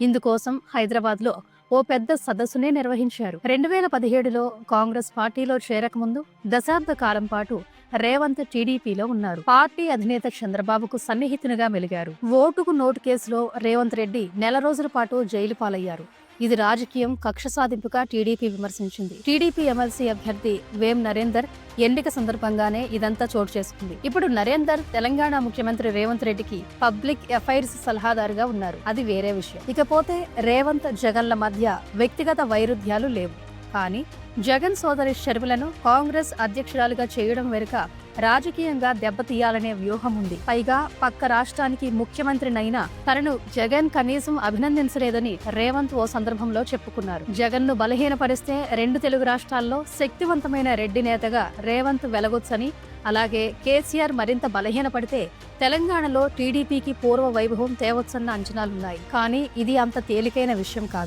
ఇందుకోసం హైదరాబాద్లో ఓ పెద్ద సదస్సునే నిర్వహించారు. రెండు వేల పదిహేడులో కాంగ్రెస్ పార్టీలో చేరకముందు దశాబ్ద కాలం పాటు రేవంత్ టీడీపీలో ఉన్నారు. పార్టీ అధినేత చంద్రబాబుకు సన్నిహితునిగా మెలిగారు. ఓటుకు నోటు కేసులో రేవంత్ రెడ్డి నెల రోజుల పాటు జైలు పాలయ్యారు. ఇది రాజకీయం కక్ష సాధింపుగా టీడీపీ విమర్శించింది. టీడీపీ ఎమ్మెల్సీ అభ్యర్థి వేం నరేందర్ ఎన్నిక సందర్భంగానే ఇదంతా చోటు చేసుకుంది. ఇప్పుడు నరేందర్ తెలంగాణ ముఖ్యమంత్రి రేవంత్ రెడ్డికి పబ్లిక్ ఎఫైర్స్ సలహాదారుగా ఉన్నారు. అది వేరే విషయం. ఇకపోతే రేవంత్ జగన్ల మధ్య వ్యక్తిగత వైరుధ్యాలు లేవు. కానీ జగన్ సోదరి షర్మిలను కాంగ్రెస్ అధ్యక్షురాలుగా చేయడం వెనుక రాజకీయంగా దెబ్బతీయాలనే వ్యూహం ఉంది. పైగా పక్క రాష్ట్రానికి ముఖ్యమంత్రినైనా తనను జగన్ కనీసం అభినందించలేదని రేవంత్ ఓ సందర్భంలో చెప్పుకున్నారు. జగన్ను బలహీనపరిస్తే రెండు తెలుగు రాష్ట్రాల్లో శక్తివంతమైన రెడ్డి నేతగా రేవంత్ వెలగొచ్చని అలాగే కేసీఆర్ మరింత బలహీనపడితే తెలంగాణలో టీడీపీకి పూర్వ వైభవం తేవచ్చన్న అంచనాలున్నాయి. కానీ ఇది అంత తేలికైన విషయం కాదు.